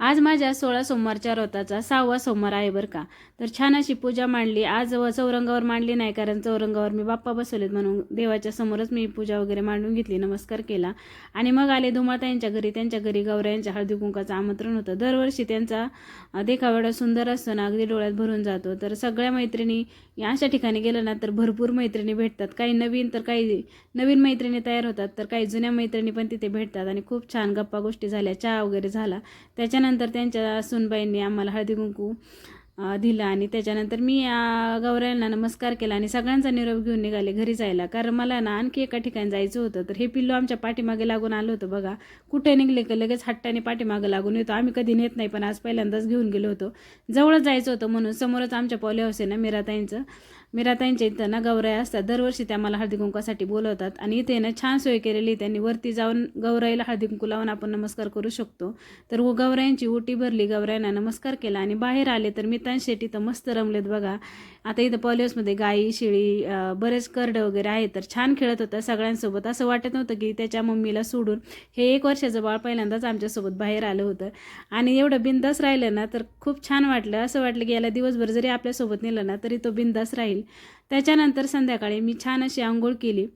आज माझ्या सोळा सोमवारच्या व्रताचा सहावा सोमवार आहे बरं का. तर छान अशी पूजा मांडली. आज चौरंगावर मांडली नाही कारण चौरंगावर मी बाप्पा बसवलेत म्हणून देवाच्या समोरच मी पूजा वगैरे मांडून घेतली नमस्कार केला. आणि मग आले धुमाताईंच्या घरी. त्यांच्या घरी गौऱ्यांच्या हळदी कुंकाचं आमंत्रण होतं. दरवर्षी त्यांचा देखावेडा सुंदर असतो ना अगदी डोळ्यात भरून जातो. तर सगळ्या मैत्रिणी अशा ठिकाणी गेलं ना तर भरपूर मैत्रिणी भेटतात. काही नवीन तर काही नवीन मैत्रिणी तयार होतात तर काही जुन्या मैत्रिणी पण तिथे भेटतात. आणि खूप छान गप्पा गोष्टी झाल्या चहा वगैरे झाला. त्याच्या त्याच्यानंतर त्यांच्या सुनबाईंनी आम्हाला हळदी कुंकू दिलं आणि त्याच्यानंतर मी अ, गौऱ्यांना नमस्कार केला आणि सगळ्यांचा निरोप घेऊन निघाले घरी जायला. कारण मला ना आणखी एका ठिकाणी जायचं होतं. तर हे पिल्लू आमच्या पाठीमागे लागून आलं होतं बघा. कुठे निघले का लगेच हट्टाने पाठीमागे लागून येतो. आम्ही कधी नेत नाही पण आज पहिल्यांदाच घेऊन गेलो होतो. जवळच जायचं होतं म्हणून समोरच आमच्या पॉली हाऊस आहे ना मीराताईंचं. मीराताईंच्या इथं ना गौराई असतात. दरवर्षी त्या मला हळदी कुंकासाठी बोलवतात. आणि इथे ना छान सोय केलेली त्यांनी. वरती जाऊन गौराईला हळदी कुंकू लावून आपण नमस्कार करू शकतो. तर व गौरायांची ओटी भरली. गौरायांना नमस्कार केला आणि बाहेर आले तर मितान शेट्टी तर मस्त रमलेत बघा. आता इथं पॉलिओसमध्ये गाई शेळी बरेच करडं वगैरे आहेत. तर छान खेळत होता सगळ्यांसोबत. असं वाटत नव्हतं की त्याच्या मम्मीला सोडून हे एक वर्षाचं बाळ पहिल्यांदाच आमच्यासोबत बाहेर आलं होतं. आणि एवढं बिंदास राहिलं ना तर खूप छान वाटलं. असं वाटलं की याला दिवसभर जरी आपल्यासोबत नेलं ना तरी तो बिंदास राहील. त्याच्यानंतर संध्याकाळी मी छान अशी आंघोळ केली.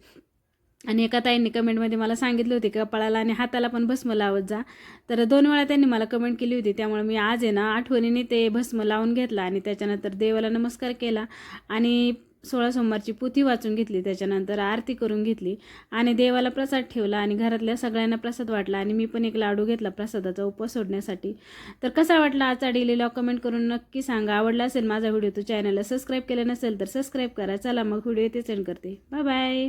आणि एका ताईंनी कमेंटमध्ये मला सांगितले होते की कपाळाला आणि हाताला पण भस्म लावत जा. तर दोन वेळा त्यांनी मला कमेंट केली होती. त्यामुळे मी आज आहे ना आठवणीने ते भस्म लावून घेतला आणि त्याच्यानंतर देवाला नमस्कार केला. आणि सोळा सोमवारची पोथी वाचून घेतली त्याच्यानंतर आरती करून घेतली आणि देवाला प्रसाद ठेवला आणि घरातल्या सगळ्यांना प्रसाद वाटला आणि मी पण एक लाडू घेतला प्रसादाचा उपवास सोडण्यासाठी. तर कसा वाटला आजचा डेली लॉग कमेंट करून नक्की सांगा. आवडला असेल माझा व्हिडिओ तो चॅनलला सबस्क्राईब केलं नसेल तर सबस्क्राईब करा. चला मग व्हिडिओ ते सेंड करते. Bye bye